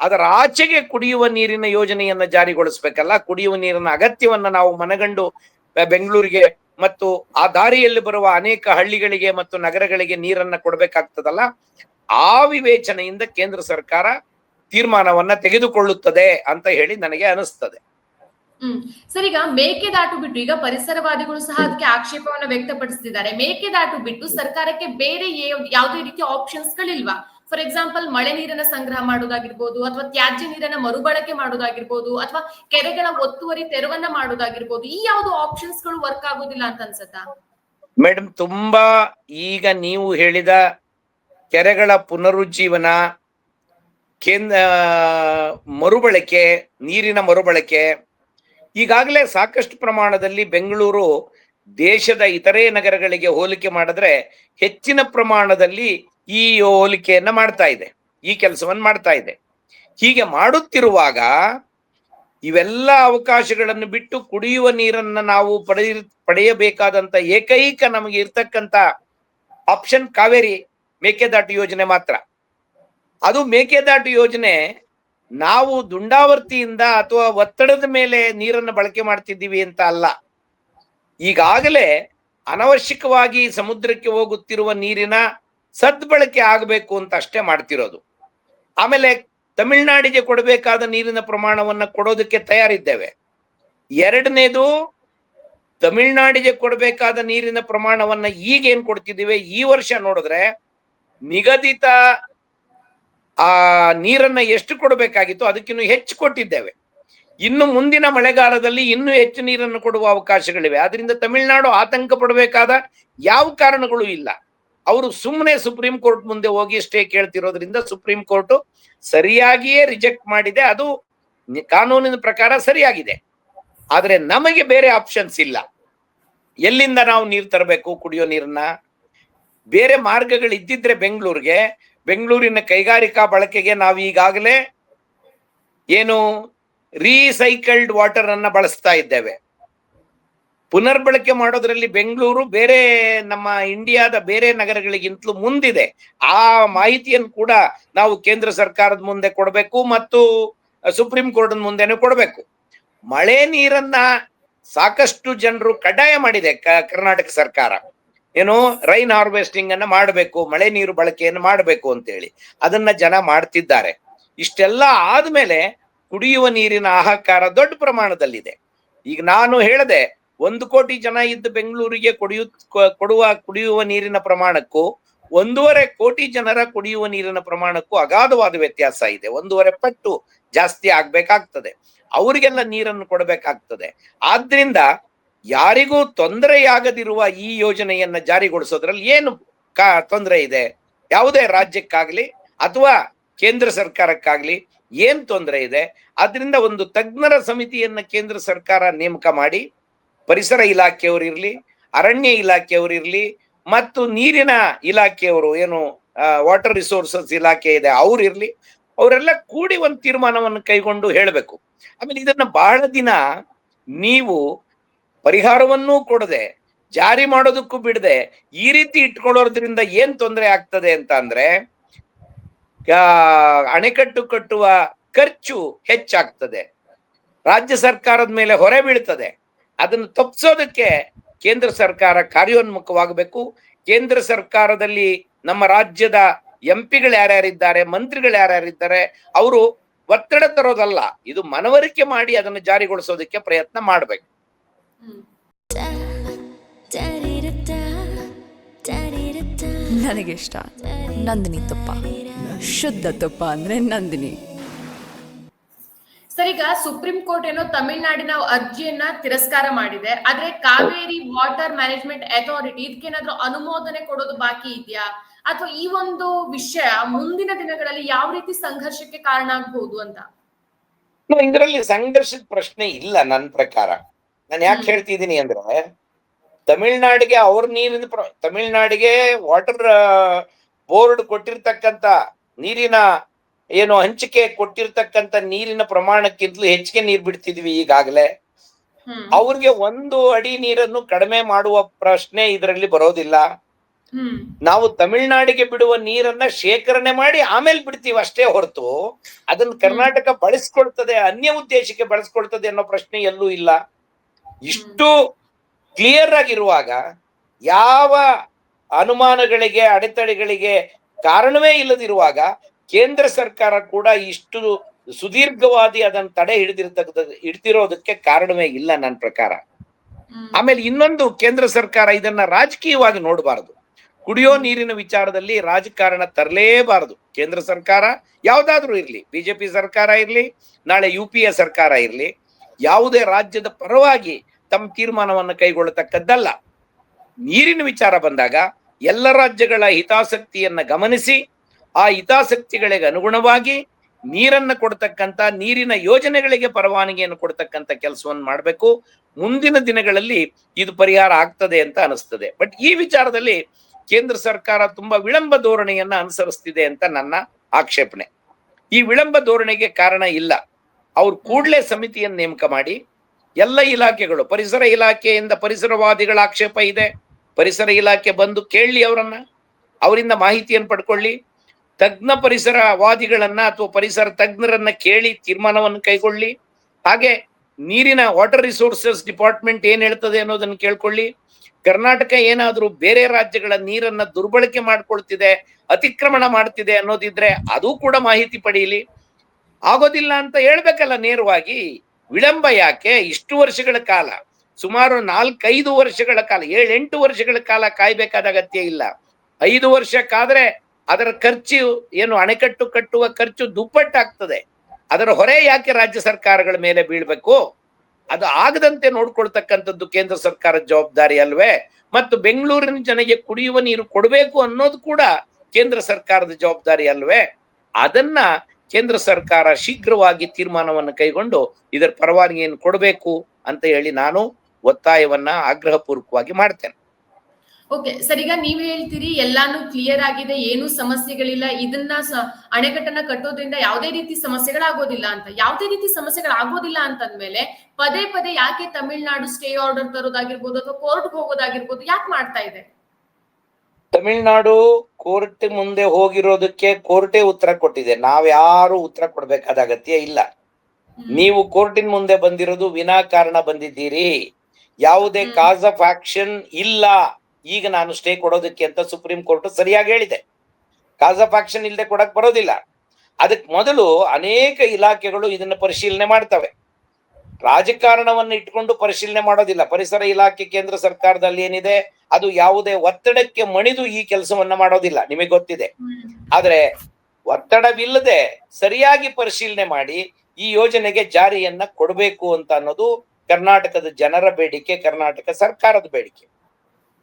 ಅದರ ಆಚೆಗೆ ಕುಡಿಯುವ ನೀರಿನ ಯೋಜನೆಯನ್ನ ಜಾರಿಗೊಳಿಸ್ಬೇಕಲ್ಲ, ಕುಡಿಯುವ ನೀರಿನ ಅಗತ್ಯವನ್ನ ನಾವು ಮನಗಂಡು ಬೆಂಗಳೂರಿಗೆ ಮತ್ತು ಆ ದಾರಿಯಲ್ಲಿ ಬರುವ ಅನೇಕ ಹಳ್ಳಿಗಳಿಗೆ ಮತ್ತು ನಗರಗಳಿಗೆ ನೀರನ್ನ ಕೊಡಬೇಕಾಗ್ತದಲ್ಲ, ಆ ವಿವೇಚನೆಯಿಂದ ಕೇಂದ್ರ ಸರ್ಕಾರ ತೀರ್ಮಾನವನ್ನ ತೆಗೆದುಕೊಳ್ಳುತ್ತದೆ ಅಂತ ಹೇಳಿ ನನಗೆ ಅನಿಸ್ತದೆ. ಹ್ಮ್. ಸರ್, ಈಗ ಮೇಕೆದಾಟು ಬಿಟ್ಟು, ಈಗ ಪರಿಸರವಾದಿಗಳು ಸಹ ಅದಕ್ಕೆ ಆಕ್ಷೇಪವನ್ನ ವ್ಯಕ್ತಪಡಿಸುತ್ತಿದ್ದಾರೆ ಮೇಕೆದಾಟು ಬಿಟ್ಟು ಸರ್ಕಾರಕ್ಕೆ ಬೇರೆ ಯಾವುದೇ ರೀತಿಯ ಆಪ್ಷನ್ಸ್ ಗಳಿಲ್ವಾ? ಫಾರ್ ಎಕ್ಸಾಂಪಲ್ ಮಳೆ ನೀರನ್ನ ಸಂಗ್ರಹ ಮಾಡೋದಾಗಿರ್ಬೋದು ಅಥವಾ ತ್ಯಾಜ್ಯ ನೀರನ್ನ ಮರುಬಳಕೆ ಮಾಡೋದಾಗಿರ್ಬೋದು ಅಥವಾ ಕೆರೆಗಳ ಒತ್ತುವರಿ ತೆರವನ್ನ ಮಾಡೋದಾಗಿರ್ಬೋದು ಈ ಯಾವ್ದು ಆಪ್ಷನ್ಸ್ಗಳು ವರ್ಕ್ ಆಗೋದಿಲ್ಲ ಅಂತ ಅನ್ಸತ್ತಾ? ಮೇಡಮ್ ತುಂಬಾ ಈಗ ನೀವು ಹೇಳಿದ ಕೆರೆಗಳ ಪುನರುಜ್ಜೀವನ ಕೇಂದ್ರ ಮರುಬಳಕೆ, ನೀರಿನ ಮರುಬಳಕೆ, ಈಗಾಗಲೇ ಸಾಕಷ್ಟು ಪ್ರಮಾಣದಲ್ಲಿ ಬೆಂಗಳೂರು ದೇಶದ ಇತರೆ ನಗರಗಳಿಗೆ ಹೋಲಿಕೆ ಮಾಡಿದ್ರೆ ಹೆಚ್ಚಿನ ಪ್ರಮಾಣದಲ್ಲಿ ಈ ಹೋಲಿಕೆಯನ್ನ ಮಾಡ್ತಾ ಇದೆ, ಈ ಕೆಲಸವನ್ನ ಮಾಡ್ತಾ ಇದೆ. ಹೀಗೆ ಮಾಡುತ್ತಿರುವಾಗ ಇವೆಲ್ಲ ಅವಕಾಶಗಳನ್ನು ಬಿಟ್ಟು ಕುಡಿಯುವ ನೀರನ್ನ ನಾವು ಪಡೆಯ ಪಡೆಯಬೇಕಾದಂತ ಏಕೈಕ ನಮಗೆ ಇರ್ತಕ್ಕಂತ ಆಪ್ಷನ್ ಕಾವೇರಿ ಮೇಕೆದಾಟು ಯೋಜನೆ ಮಾತ್ರ. ಅದು ಮೇಕೆದಾಟು ಯೋಜನೆ ನಾವು ದುಂಡಾವರ್ತಿಯಿಂದ ಅಥವಾ ಒತ್ತಡದ ಮೇಲೆ ನೀರನ್ನು ಬಳಕೆ ಮಾಡ್ತಿದ್ದೀವಿ ಅಂತ ಅಲ್ಲ. ಈಗಾಗಲೇ ಅನವಶ್ಯಕವಾಗಿ ಸಮುದ್ರಕ್ಕೆ ಹೋಗುತ್ತಿರುವ ನೀರಿನ ಸದ್ಬಳಕೆ ಆಗಬೇಕು ಅಂತ ಅಷ್ಟೇ ಮಾಡ್ತಿರೋದು. ಆಮೇಲೆ ತಮಿಳ್ನಾಡಿಗೆ ಕೊಡಬೇಕಾದ ನೀರಿನ ಪ್ರಮಾಣವನ್ನ ಕೊಡೋದಕ್ಕೆ ತಯಾರಿದ್ದೇವೆ. ಎರಡನೇದು ತಮಿಳ್ನಾಡಿಗೆ ಕೊಡಬೇಕಾದ ನೀರಿನ ಪ್ರಮಾಣವನ್ನ ಈಗ ಏನ್ ಕೊಡ್ತಿದ್ದೀವಿ? ಈ ವರ್ಷ ನೋಡಿದ್ರೆ ನಿಗದಿತ ಆ ನೀರನ್ನ ಎಷ್ಟು ಕೊಡಬೇಕಾಗಿತ್ತು ಅದಕ್ಕಿನ್ನು ಹೆಚ್ಚು ಕೊಟ್ಟಿದ್ದೇವೆ. ಇನ್ನು ಮುಂದಿನ ಮಳೆಗಾಲದಲ್ಲಿ ಇನ್ನೂ ಹೆಚ್ಚು ನೀರನ್ನು ಕೊಡುವ ಅವಕಾಶಗಳಿವೆ. ಅದರಿಂದ ತಮಿಳುನಾಡು ಆತಂಕ ಪಡಬೇಕಾದ ಯಾವ ಕಾರಣಗಳು ಇಲ್ಲ. ಅವರು ಸುಮ್ಮನೆ ಸುಪ್ರೀಂ ಕೋರ್ಟ್ ಮುಂದೆ ಹೋಗಿ ಸ್ಟೇ ಕೇಳ್ತಿರೋದ್ರಿಂದ ಸುಪ್ರೀಂ ಕೋರ್ಟ್ ಸರಿಯಾಗಿಯೇ ರಿಜೆಕ್ಟ್ ಮಾಡಿದೆ. ಅದು ಕಾನೂನಿನ ಪ್ರಕಾರ ಸರಿಯಾಗಿದೆ. ಆದ್ರೆ ನಮಗೆ ಬೇರೆ ಆಪ್ಷನ್ಸ್ ಇಲ್ಲ. ಎಲ್ಲಿಂದ ನಾವು ನೀರು ತರಬೇಕು ಕುಡಿಯೋ ನೀರನ್ನ? ಬೇರೆ ಮಾರ್ಗಗಳು ಇದ್ದಿದ್ರೆ ಬೆಂಗಳೂರಿಗೆ. ಬೆಂಗಳೂರಿನ ಕೈಗಾರಿಕಾ ಬಳಕೆಗೆ ನಾವು ಈಗಾಗಲೇ ಏನು ರೀಸೈಕಲ್ಡ್ ವಾಟರ್ ಅನ್ನ ಬಳಸ್ತಾ ಇದ್ದೇವೆ. ಪುನರ್ಬಳಕೆ ಮಾಡೋದ್ರಲ್ಲಿ ಬೆಂಗಳೂರು ಬೇರೆ ನಮ್ಮ ಇಂಡಿಯಾದ ಬೇರೆ ನಗರಗಳಿಗಿಂತಲೂ ಮುಂದಿದೆ. ಆ ಮಾಹಿತಿಯನ್ನು ಕೂಡ ನಾವು ಕೇಂದ್ರ ಸರ್ಕಾರದ ಮುಂದೆ ಕೊಡಬೇಕು ಮತ್ತು ಸುಪ್ರೀಂ ಕೋರ್ಟ್ ಮುಂದೆನೂ ಕೊಡಬೇಕು. ಮಳೆ ನೀರನ್ನ ಸಾಕಷ್ಟು ಜನರು ಕಡ್ಡಾಯ ಮಾಡಿದೆ ಕರ್ನಾಟಕ ಸರ್ಕಾರ. ಏನು, ರೈನ್ ಹಾರ್ವೆಸ್ಟಿಂಗ್ ಅನ್ನ ಮಾಡಬೇಕು, ಮಳೆ ನೀರು ಬಳಕೆಯನ್ನು ಮಾಡಬೇಕು ಅಂತೇಳಿ. ಅದನ್ನ ಜನ ಮಾಡ್ತಿದ್ದಾರೆ. ಇಷ್ಟೆಲ್ಲ ಆದ್ಮೇಲೆ ಕುಡಿಯುವ ನೀರಿನ ಆಹಾಕಾರ ದೊಡ್ಡ ಪ್ರಮಾಣದಲ್ಲಿದೆ. ಈಗ ನಾನು ಹೇಳದೆ ಒಂದು ಕೋಟಿ ಜನ ಇದ್ದ ಬೆಂಗಳೂರಿಗೆ ಕುಡಿಯು ಕೊಡುವ, ಕುಡಿಯುವ ನೀರಿನ ಪ್ರಮಾಣಕ್ಕೂ ಒಂದೂವರೆ ಕೋಟಿ ಜನರ ಕುಡಿಯುವ ನೀರಿನ ಪ್ರಮಾಣಕ್ಕೂ ಅಗಾಧವಾದ ವ್ಯತ್ಯಾಸ ಇದೆ. ಒಂದೂವರೆ ಪಟ್ಟು ಜಾಸ್ತಿ ಆಗ್ಬೇಕಾಗ್ತದೆ. ಅವರಿಗೆಲ್ಲ ನೀರನ್ನು ಕೊಡಬೇಕಾಗ್ತದೆ. ಆದ್ರಿಂದ ಯಾರಿಗೂ ತೊಂದರೆಯಾಗದಿರುವ ಈ ಯೋಜನೆಯನ್ನ ಜಾರಿಗೊಳಿಸೋದ್ರಲ್ಲಿ ಏನು ಕಾ ತೊಂದರೆ ಇದೆ? ಯಾವುದೇ ರಾಜ್ಯಕ್ಕಾಗ್ಲಿ ಅಥವಾ ಕೇಂದ್ರ ಸರ್ಕಾರಕ್ಕಾಗ್ಲಿ ಏನ್ ತೊಂದರೆ ಇದೆ? ಆದ್ರಿಂದ ಒಂದು ತಜ್ಞರ ಸಮಿತಿಯನ್ನ ಕೇಂದ್ರ ಸರ್ಕಾರ ನೇಮಕ ಮಾಡಿ ಪರಿಸರ ಇಲಾಖೆಯವರಿರ್ಲಿ ಅರಣ್ಯ ಇಲಾಖೆಯವರಿರ್ಲಿ ಮತ್ತು ನೀರಿನ ಇಲಾಖೆಯವರು ಏನು ವಾಟರ್ ರಿಸೋರ್ಸಸ್ ಇಲಾಖೆ ಇದೆ ಅವ್ರಿರ್ಲಿ ಅವರೆಲ್ಲ ಕೂಡಿ ಒಂದು ತೀರ್ಮಾನವನ್ನು ಕೈಗೊಂಡು ಹೇಳಬೇಕು. ಆಮೇಲೆ ಇದನ್ನ ಬಹಳ ದಿನ ನೀವು ಪರಿಹಾರವನ್ನೂ ಕೊಡದೆ, ಜಾರಿ ಮಾಡೋದಕ್ಕೂ ಬಿಡದೆ, ಈ ರೀತಿ ಇಟ್ಕೊಳ್ಳೋದ್ರಿಂದ ಏನ್ ತೊಂದರೆ ಆಗ್ತದೆ ಅಂತ ಅಂದ್ರೆ ಅಣೆಕಟ್ಟು ಕಟ್ಟುವ ಖರ್ಚು ಹೆಚ್ಚಾಗ್ತದೆ. ರಾಜ್ಯ ಸರ್ಕಾರದ ಮೇಲೆ ಹೊರೆ ಬೀಳ್ತದೆ. ಅದನ್ನು ತಪ್ಪಿಸೋದಕ್ಕೆ ಕೇಂದ್ರ ಸರ್ಕಾರ ಕಾರ್ಯೋನ್ಮುಖವಾಗಬೇಕು. ಕೇಂದ್ರ ಸರ್ಕಾರದಲ್ಲಿ ನಮ್ಮ ರಾಜ್ಯದ ಎಂ ಪಿಗಳು ಯಾರ್ಯಾರಿದ್ದಾರೆ, ಮಂತ್ರಿಗಳು ಯಾರ್ಯಾರಿದ್ದಾರೆ, ಅವರು ಒತ್ತಡ ತರೋದಲ್ಲ. ಇದು ಮನವರಿಕೆ ಮಾಡಿ ಅದನ್ನು ಜಾರಿಗೊಳಿಸೋದಕ್ಕೆ ಪ್ರಯತ್ನ ಮಾಡಬೇಕು. ನನಗಿಷ್ಟ ನಂದಿನಿ ತುಪ್ಪ. ಶುದ್ಧ ತುಪ್ಪ ಅಂದ್ರೆ ನಂದಿನಿ. ಸರ್ ಈಗ ಸುಪ್ರೀಂ ಕೋರ್ಟ್ ಏನೋ ತಮಿಳುನಾಡಿನ ಅರ್ಜಿಯನ್ನ ತಿರಸ್ಕಾರ ಮಾಡಿದೆ. ಆದ್ರೆ ಕಾವೇರಿ ವಾಟರ್ ಮ್ಯಾನೇಜ್ಮೆಂಟ್ ಅಥಾರಿಟಿ ಇದಕ್ಕೇನಾದ್ರೂ ಅನುಮೋದನೆ ಕೊಡೋದು ಬಾಕಿ ಇದೆಯಾ? ಅಥವಾ ಈ ಒಂದು ವಿಷಯ ಮುಂದಿನ ದಿನಗಳಲ್ಲಿ ಯಾವ ರೀತಿ ಸಂಘರ್ಷಕ್ಕೆ ಕಾರಣ ಆಗ್ಬಹುದು ಅಂತ? ಇದರಲ್ಲಿ ಸಂಘರ್ಷದ ಪ್ರಶ್ನೆ ಇಲ್ಲ ನನ್ನ ಪ್ರಕಾರ. ನಾನು ಯಾಕೆ. ಹೇಳ್ತಿದ್ದೀನಿ ಅಂದ್ರೆ ತಮಿಳ್ನಾಡಿಗೆ ಅವ್ರ ನೀರಿನ ತಮಿಳ್ನಾಡಿಗೆ ವಾಟರ್ ಬೋರ್ಡ್ ಕೊಟ್ಟಿರ್ತಕ್ಕಂತ ನೀರಿನ ಏನು ಹಂಚಿಕೆ ಕೊಟ್ಟಿರ್ತಕ್ಕಂತ ನೀರಿನ ಪ್ರಮಾಣಕ್ಕಿಂತಲೂ ಹೆಚ್ಚಿಗೆ ನೀರ್ ಬಿಡ್ತಿದ್ವಿ ಈಗಾಗಲೇ. ಅವ್ರಿಗೆ ಒಂದು ಅಡಿ ನೀರನ್ನು ಕಡಿಮೆ ಮಾಡುವ ಪ್ರಶ್ನೆ ಇದರಲ್ಲಿ ಬರೋದಿಲ್ಲ. ನಾವು ತಮಿಳ್ನಾಡಿಗೆ ಬಿಡುವ ನೀರನ್ನ ಶೇಖರಣೆ ಮಾಡಿ ಆಮೇಲೆ ಬಿಡ್ತೀವಿ ಅಷ್ಟೇ ಹೊರತು. ಅದನ್ನ ಕರ್ನಾಟಕ ಬಳಸ್ಕೊಳ್ತದೆ ಅನ್ಯ ಉದ್ದೇಶಕ್ಕೆ ಬಳಸ್ಕೊಳ್ತದೆ ಅನ್ನೋ ಪ್ರಶ್ನೆ ಎಲ್ಲೂ ಇಲ್ಲ. ಇಷ್ಟು ಕ್ಲಿಯರ್ ಆಗಿರುವಾಗ ಯಾವ ಅನುಮಾನಗಳಿಗೆ ಅಡೆತಡೆಗಳಿಗೆ ಕಾರಣವೇ ಇಲ್ಲದಿರುವಾಗ ಕೇಂದ್ರ ಸರ್ಕಾರ ಕೂಡ ಇಷ್ಟು ಸುದೀರ್ಘವಾದಿ ಅದನ್ನ ತಡೆ ಹಿಡಿದಿರ್ತಕ್ಕ ಹಿಡ್ತಿರೋದಕ್ಕೆ ಕಾರಣವೇ ಇಲ್ಲ ನನ್ನ ಪ್ರಕಾರ. ಆಮೇಲೆ ಇನ್ನೊಂದು ಕೇಂದ್ರ ಸರ್ಕಾರ ಇದನ್ನ ರಾಜಕೀಯವಾಗಿ ನೋಡಬಾರದು. ಕುಡಿಯೋ ನೀರಿನ ವಿಚಾರದಲ್ಲಿ ರಾಜಕಾರಣ ತರಲೇಬಾರದು. ಕೇಂದ್ರ ಸರ್ಕಾರ ಯಾವ್ದಾದ್ರೂ ಇರ್ಲಿ ಬಿಜೆಪಿ ಸರ್ಕಾರ ಇರ್ಲಿ ನಾಳೆ ಯು ಪಿ ಎ ಸರ್ಕಾರ ಇರ್ಲಿ ಯಾವುದೇ ರಾಜ್ಯದ ಪರವಾಗಿ ತಮ್ಮ ತೀರ್ಮಾನವನ್ನು ಕೈಗೊಳ್ಳತಕ್ಕದ್ದಲ್ಲ. ನೀರಿನ ವಿಚಾರ ಬಂದಾಗ ಎಲ್ಲ ರಾಜ್ಯಗಳ ಹಿತಾಸಕ್ತಿಯನ್ನ ಗಮನಿಸಿ ಆ ಹಿತಾಸಕ್ತಿಗಳಿಗೆ ಅನುಗುಣವಾಗಿ ನೀರನ್ನ ಕೊಡ್ತಕ್ಕಂತ ನೀರಿನ ಯೋಜನೆಗಳಿಗೆ ಪರವಾನಗಿಯನ್ನು ಕೊಡ್ತಕ್ಕಂತ ಕೆಲಸವನ್ನು ಮಾಡಬೇಕು. ಮುಂದಿನ ದಿನಗಳಲ್ಲಿ ಇದು ಪರಿಹಾರ ಆಗ್ತದೆ ಅಂತ ಅನಿಸ್ತದೆ. ಬಟ್ ಈ ವಿಚಾರದಲ್ಲಿ ಕೇಂದ್ರ ಸರ್ಕಾರ ತುಂಬಾ ವಿಳಂಬ ಧೋರಣೆಯನ್ನ ಅನುಸರಿಸ್ತಿದೆ ಅಂತ ನನ್ನ ಆಕ್ಷೇಪಣೆ. ಈ ವಿಳಂಬ ಧೋರಣೆಗೆ ಕಾರಣ ಇಲ್ಲ. ಅವ್ರು ಕೂಡಲೇ ಸಮಿತಿಯನ್ನು ನೇಮಕ ಮಾಡಿ, ಎಲ್ಲ ಇಲಾಖೆಗಳು, ಪರಿಸರ ಇಲಾಖೆಯಿಂದ ಪರಿಸರವಾದಿಗಳ ಆಕ್ಷೇಪ ಇದೆ. ಪರಿಸರ ಇಲಾಖೆ ಬಂದು ಕೇಳಲಿ ಅವರನ್ನ. ಅವರಿಂದ ಮಾಹಿತಿಯನ್ನು ಪಡ್ಕೊಳ್ಳಿ. ತಜ್ಞ ಪರಿಸರ ವಾದಿಗಳನ್ನ ಅಥವಾ ಪರಿಸರ ತಜ್ಞರನ್ನ ಕೇಳಿ ತೀರ್ಮಾನವನ್ನು ಕೈಗೊಳ್ಳಿ. ಹಾಗೆ ನೀರಿನ ವಾಟರ್ ರಿಸೋರ್ಸಸ್ ಡಿಪಾರ್ಟ್ಮೆಂಟ್ ಏನ್ ಹೇಳ್ತದೆ ಅನ್ನೋದನ್ನು ಕೇಳ್ಕೊಳ್ಳಿ. ಕರ್ನಾಟಕ ಏನಾದರೂ ಬೇರೆ ರಾಜ್ಯಗಳ ನೀರನ್ನ ದುರ್ಬಳಕೆ ಮಾಡ್ಕೊಳ್ತಿದೆ, ಅತಿಕ್ರಮಣ ಮಾಡ್ತಿದೆ ಅನ್ನೋದಿದ್ರೆ ಅದು ಕೂಡ ಮಾಹಿತಿ ಪಡೆಯಲಿ ಆಗೋದಿಲ್ಲ ಅಂತ ಹೇಳ್ಬೇಕಲ್ಲ ನೇರವಾಗಿ. ವಿಳಂಬ ಯಾಕೆ? ಇಷ್ಟು ವರ್ಷಗಳ ಕಾಲ, ಸುಮಾರು ನಾಲ್ಕೈದು ವರ್ಷಗಳ ಕಾಲ, ಏಳೆಂಟು ವರ್ಷಗಳ ಕಾಲ ಕಾಯ್ಬೇಕಾದ ಅಗತ್ಯ ಇಲ್ಲ. ಐದು ವರ್ಷಕ್ಕಾದ್ರೆ ಅದರ ಖರ್ಚು ಏನು ಅಣೆಕಟ್ಟು ಕಟ್ಟುವ ಖರ್ಚು ದುಪ್ಪಟ್ಟಾಗ್ತದೆ. ಅದರ ಹೊರೆ ಯಾಕೆ ರಾಜ್ಯ ಸರ್ಕಾರಗಳ ಮೇಲೆ ಬೀಳ್ಬೇಕು? ಅದು ಆಗದಂತೆ ನೋಡ್ಕೊಳ್ತಕ್ಕಂಥದ್ದು ಕೇಂದ್ರ ಸರ್ಕಾರದ ಜವಾಬ್ದಾರಿ ಅಲ್ವೇ? ಮತ್ತು ಬೆಂಗಳೂರಿನ ಜನಗೆ ಕುಡಿಯುವ ನೀರು ಕೊಡಬೇಕು ಅನ್ನೋದು ಕೂಡ ಕೇಂದ್ರ ಸರ್ಕಾರದ ಜವಾಬ್ದಾರಿ ಅಲ್ವೇ? ಅದನ್ನ ಕೇಂದ್ರ ಸರ್ಕಾರ ಶೀಘ್ರವಾಗಿ ತೀರ್ಮಾನವನ್ನು ಕೈಗೊಂಡು ಇದರ ಪರವಾನಗಿಯನ್ನು ಕೊಡಬೇಕು ಅಂತ ಹೇಳಿ ನಾನು ಒತ್ತಾಯವನ್ನ ಆಗ್ರಹಪೂರ್ವಕವಾಗಿ ಮಾಡ್ತೇನೆ. ಓಕೆ ಸರ್ ಈಗ ನೀವ್ ಹೇಳ್ತೀರಿ ಎಲ್ಲಾನು ಕ್ಲಿಯರ್ ಆಗಿದೆ ಏನು ಸಮಸ್ಯೆಗಳಿಲ್ಲ ಇದನ್ನ ಅಣೆಕಟ್ಟನ್ನ ಕಟ್ಟೋದ್ರಿಂದ ಯಾವುದೇ ರೀತಿ ಸಮಸ್ಯೆಗಳಾಗೋದಿಲ್ಲ ಅಂತ. ಯಾವುದೇ ರೀತಿ ಸಮಸ್ಯೆಗಳಾಗೋದಿಲ್ಲ ಅಂತಂದ್ಮೇಲೆ ಪದೇ ಪದೇ ಯಾಕೆ ತಮಿಳ್ನಾಡು ಸ್ಟೇ ಆರ್ಡರ್ ತರೋದಾಗಿರ್ಬೋದು ಅಥವಾ ಕೋರ್ಟ್ಗೆ ಹೋಗೋದಾಗಿರ್ಬೋದು ಯಾಕೆ ಮಾಡ್ತಾ ಇದೆ? ತಮಿಳ್ನಾಡು ಕೋರ್ಟ್ ಮುಂದೆ ಹೋಗಿರೋದಕ್ಕೆ ಕೋರ್ಟೇ ಉತ್ತರ ಕೊಟ್ಟಿದೆ. ನಾವ್ಯಾರು ಉತ್ತರ ಕೊಡ್ಬೇಕಾದ ಅಗತ್ಯ ಇಲ್ಲ. ನೀವು ಕೋರ್ಟಿನ ಮುಂದೆ ಬಂದಿರೋದು ವಿನಾಕಾರಣ ಬಂದಿದ್ದೀರಿ. ಯಾವುದೇ. ಕಾಸ್ ಆಫ್ ಆಕ್ಷನ್ ಇಲ್ಲ. ಈಗ ನಾನು ಸ್ಟೇ ಕೊಡೋದಕ್ಕೆ ಅಂತ ಸುಪ್ರೀಂ ಕೋರ್ಟ್ ಸರಿಯಾಗಿ ಹೇಳಿದೆ. ಕಾಸ್ ಆಫ್ ಆಕ್ಷನ್ ಇಲ್ಲದೆ ಕೊಡಕ್ ಬರೋದಿಲ್ಲ. ಅದಕ್ಕೆ ಮೊದಲು ಅನೇಕ ಇಲಾಖೆಗಳು ಇದನ್ನ ಪರಿಶೀಲನೆ ಮಾಡ್ತವೆ. ರಾಜಕಾರಣವನ್ನು ಇಟ್ಕೊಂಡು ಪರಿಶೀಲನೆ ಮಾಡೋದಿಲ್ಲ. ಪರಿಸರ ಇಲಾಖೆ ಕೇಂದ್ರ ಸರ್ಕಾರದಲ್ಲಿ ಏನಿದೆ, ಅದು ಯಾವುದೇ ಒತ್ತಡಕ್ಕೆ ಮಣಿದು ಈ ಕೆಲಸವನ್ನ ಮಾಡೋದಿಲ್ಲ. ನಿಮಗೆ ಗೊತ್ತಿದೆ. ಆದ್ರೆ ಒತ್ತಡವಿಲ್ಲದೆ ಸರಿಯಾಗಿ ಪರಿಶೀಲನೆ ಮಾಡಿ ಈ ಯೋಜನೆಗೆ ಜಾರಿಯನ್ನ ಕೊಡಬೇಕು ಅಂತ ಅನ್ನೋದು ಕರ್ನಾಟಕದ ಜನರ ಬೇಡಿಕೆ, ಕರ್ನಾಟಕ ಸರ್ಕಾರದ ಬೇಡಿಕೆ.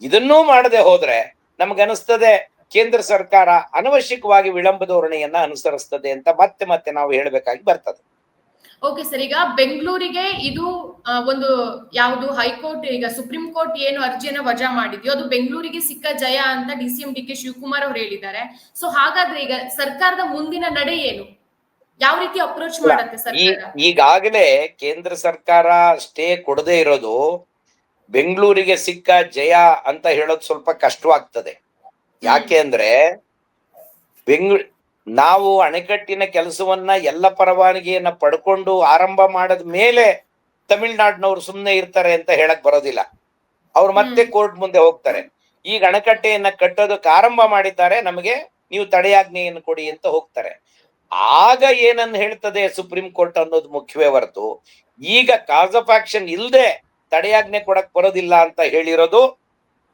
ಇದನ್ನೂ ಮಾಡದೆ ಹೋದ್ರೆ ನಮಗನಿಸ್ತದೆ ಕೇಂದ್ರ ಸರ್ಕಾರ ಅನವಶ್ಯಕವಾಗಿ ವಿಳಂಬ ಧೋರಣೆಯನ್ನ ಅನುಸರಿಸ್ತದೆ ಅಂತ ಮತ್ತೆ ಮತ್ತೆ ನಾವು ಹೇಳಬೇಕಾಗಿ ಬರ್ತದೆ. ಓಕೆ ಸರ್ ಈಗ ಬೆಂಗಳೂರಿಗೆ ಇದು ಒಂದು ಯಾವುದು ಹೈಕೋರ್ಟ್ ಈಗ ಸುಪ್ರೀಂ ಕೋರ್ಟ್ ಏನು ಅರ್ಜಿಯನ್ನ ವಜಾ ಮಾಡಿದ್ಯೋ ಅದು ಬೆಂಗಳೂರಿಗೆ ಸಿಕ್ಕ ಜಯ ಅಂತ D C M D K Shivakumar ಅವರು ಹೇಳಿದ್ದಾರೆ. ಸೊ ಹಾಗಾದ್ರೆ ಈಗ ಸರ್ಕಾರದ ಮುಂದಿನ ನಡೆ ಏನು? ಯಾವ ರೀತಿ ಅಪ್ರೋಚ್ ಮಾಡುತ್ತೆ ಸರ್ ಸರ್ಕಾರ? ಈಗಾಗಲೇ ಕೇಂದ್ರ ಸರ್ಕಾರ ಸ್ಟೇ ಕೊಡದೇ ಇರೋದು ಬೆಂಗಳೂರಿಗೆ ಸಿಕ್ಕ ಜಯ ಅಂತ ಹೇಳೋದು ಸ್ವಲ್ಪ ಕಷ್ಟವಾಗ್ತದೆ. ಯಾಕೆ ಅಂದ್ರೆ ನಾವು ಅಣೆಕಟ್ಟಿನ ಕೆಲಸವನ್ನ ಎಲ್ಲ ಪರವಾನಗಿಯನ್ನ ಪಡ್ಕೊಂಡು ಆರಂಭ ಮಾಡದ ಮೇಲೆ ತಮಿಳ್ನಾಡಿನವ್ರು ಸುಮ್ಮನೆ ಇರ್ತಾರೆ ಅಂತ ಹೇಳಕ್ ಬರೋದಿಲ್ಲ. ಅವ್ರು ಮತ್ತೆ. ಕೋರ್ಟ್ ಮುಂದೆ ಹೋಗ್ತಾರೆ. ಈಗ ಅಣೆಕಟ್ಟೆಯನ್ನ ಕಟ್ಟೋದಕ್ಕೆ ಆರಂಭ ಮಾಡಿದ್ದಾರೆ ನಮಗೆ ನೀವು ತಡೆಯಾಜ್ಞೆಯನ್ನು ಕೊಡಿ ಅಂತ ಹೋಗ್ತಾರೆ. ಆಗ ಏನನ್ನು ಹೇಳ್ತದೆ ಸುಪ್ರೀಂ ಕೋರ್ಟ್ ಅನ್ನೋದು ಮುಖ್ಯವೇ ಹೊರತು. ಈಗ ಕಾಸ್ ಆಫ್ ಆಕ್ಷನ್ ಇಲ್ಲದೆ ತಡೆಯಾಜ್ಞೆ ಕೊಡಕ್ ಬರೋದಿಲ್ಲ ಅಂತ ಹೇಳಿರೋದು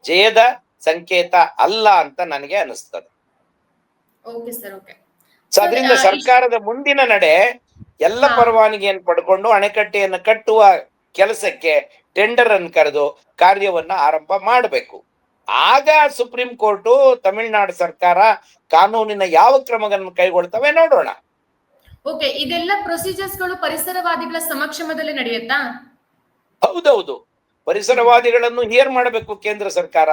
ಜಯದ ಸಂಕೇತ ಅಲ್ಲ ಅಂತ ನನಗೆ ಅನಿಸ್ತದೆ ಸೊ ಅದರಿಂದ ಸರ್ಕಾರದ ಮುಂದಿನ ನಡೆ ಎಲ್ಲ. ಪರವಾನಗಿಯನ್ನು ಪಡ್ಕೊಂಡು ಅಣೆಕಟ್ಟೆಯನ್ನು ಕಟ್ಟುವ ಕೆಲಸಕ್ಕೆ ಟೆಂಡರ್ ಅನ್ನು ಕರೆದು ಕಾರ್ಯವನ್ನ ಆರಂಭ ಮಾಡಬೇಕು. ಆಗ ಸುಪ್ರೀಂ ಕೋರ್ಟು ತಮಿಳುನಾಡು ಸರ್ಕಾರ ಕಾನೂನಿನ ಯಾವ ಕ್ರಮಗಳನ್ನು ಕೈಗೊಳ್ತವೆ ನೋಡೋಣ. ಓಕೆ ಇದೆಲ್ಲ ಪ್ರೊಸೀಜರ್ಸ್ಗಳು ಪರಿಸರವಾದಿಗಳ ಸಮಕ್ಷಮದಲ್ಲಿ ನಡೆಯುತ್ತಾ? ಹೌದೌದು. ಪರಿಸರವಾದಿಗಳನ್ನು ಹಿಯರ್ ಮಾಡಬೇಕು ಕೇಂದ್ರ ಸರ್ಕಾರ.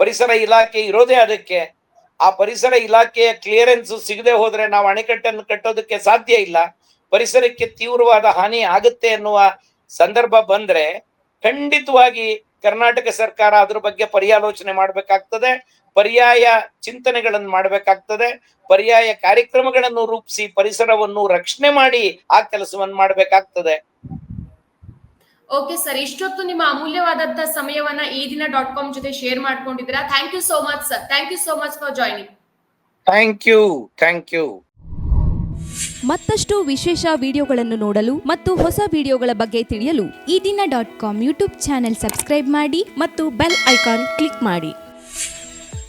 ಪರಿಸರ ಇಲಾಖೆ ಇರೋದೇ ಅದಕ್ಕೆ. ಆ ಪರಿಸರ ಇಲಾಖೆಯ ಕ್ಲಿಯರೆನ್ಸ್ ಸಿಗದೆ ಹೋದ್ರೆ ನಾವು ಅಣೆಕಟ್ಟನ್ನು ಕಟ್ಟೋದಕ್ಕೆ ಸಾಧ್ಯ ಇಲ್ಲ. ಪರಿಸರಕ್ಕೆ ತೀವ್ರವಾದ ಹಾನಿ ಆಗುತ್ತೆ ಎನ್ನುವ ಸಂದರ್ಭ ಬಂದ್ರೆ ಖಂಡಿತವಾಗಿ ಕರ್ನಾಟಕ ಸರ್ಕಾರ ಅದ್ರ ಬಗ್ಗೆ ಪರ್ಯಾಲೋಚನೆ ಮಾಡಬೇಕಾಗ್ತದೆ. ಪರ್ಯಾಯ ಚಿಂತನೆಗಳನ್ನು ಮಾಡಬೇಕಾಗ್ತದೆ. ಪರ್ಯಾಯ ಕಾರ್ಯಕ್ರಮಗಳನ್ನು ರೂಪಿಸಿ ಪರಿಸರವನ್ನು ರಕ್ಷಣೆ ಮಾಡಿ ಆ ಕೆಲಸವನ್ನು ಮಾಡಬೇಕಾಗ್ತದೆ. ಓಕೆ ಸರ್ ಇಷ್ಟೊತ್ತು ನಿಮ್ಮ ಅಮೂಲ್ಯವಾದಂತಹ ಸಮಯವನ್ನ ಈ ದಿನ ಡಾಟ್ ಕಾಮ್ ಜೊತೆ ಶೇರ್ ಮಾಡ್ಕೊಂಡಿದ್ದೀರಾ. Thank you so much sir thank you so much for joining thank you thank you ಮತ್ತಷ್ಟು ವಿಶೇಷ ವಿಡಿಯೋಗಳನ್ನು ನೋಡಲು ಮತ್ತು ಹೊಸ ವಿಡಿಯೋಗಳ ಬಗ್ಗೆ ತಿಳಿಯಲು Ee Dina dot com YouTube channel subscribe ಮಾಡಿ ಮತ್ತು ಬೆಲ್ ಐಕಾನ್ ಕ್ಲಿಕ್ ಮಾಡಿ.